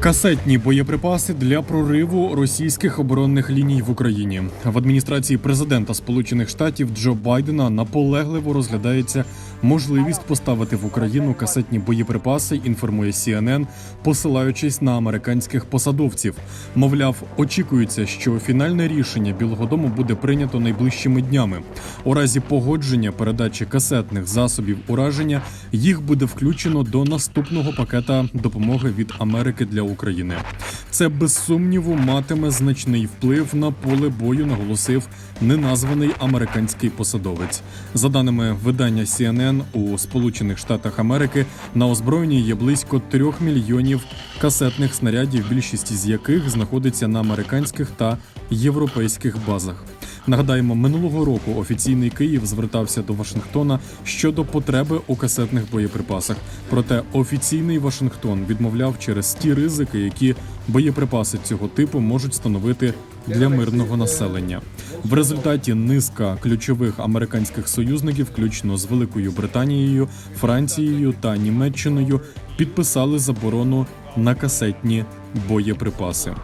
Касетні боєприпаси для прориву російських оборонних ліній в Україні в адміністрації президента Сполучених Штатів Джо Байдена наполегливо розглядається можливість поставити в Україну касетні боєприпаси. Інформує CNN, посилаючись на американських посадовців. Мовляв, очікується, що фінальне рішення Білого Дому буде прийнято найближчими днями. У разі погодження передачі касетних засобів ураження їх буде включено до наступного пакета допомоги від Америки для України. Це без сумніву матиме значний вплив на поле бою, наголосив неназваний американський посадовець. За даними видання CNN, у Сполучених Штатах Америки на озброєнні є близько трьох мільйонів касетних снарядів, більшість з яких знаходиться на американських та європейських базах. Нагадаємо, минулого року офіційний Київ звертався до Вашингтона щодо потреби у касетних боєприпасах. Проте офіційний Вашингтон відмовляв через ті ризики, які боєприпаси цього типу можуть становити для мирного населення. В результаті низка ключових американських союзників, включно з Великою Британією, Францією та Німеччиною, підписали заборону на касетні боєприпаси.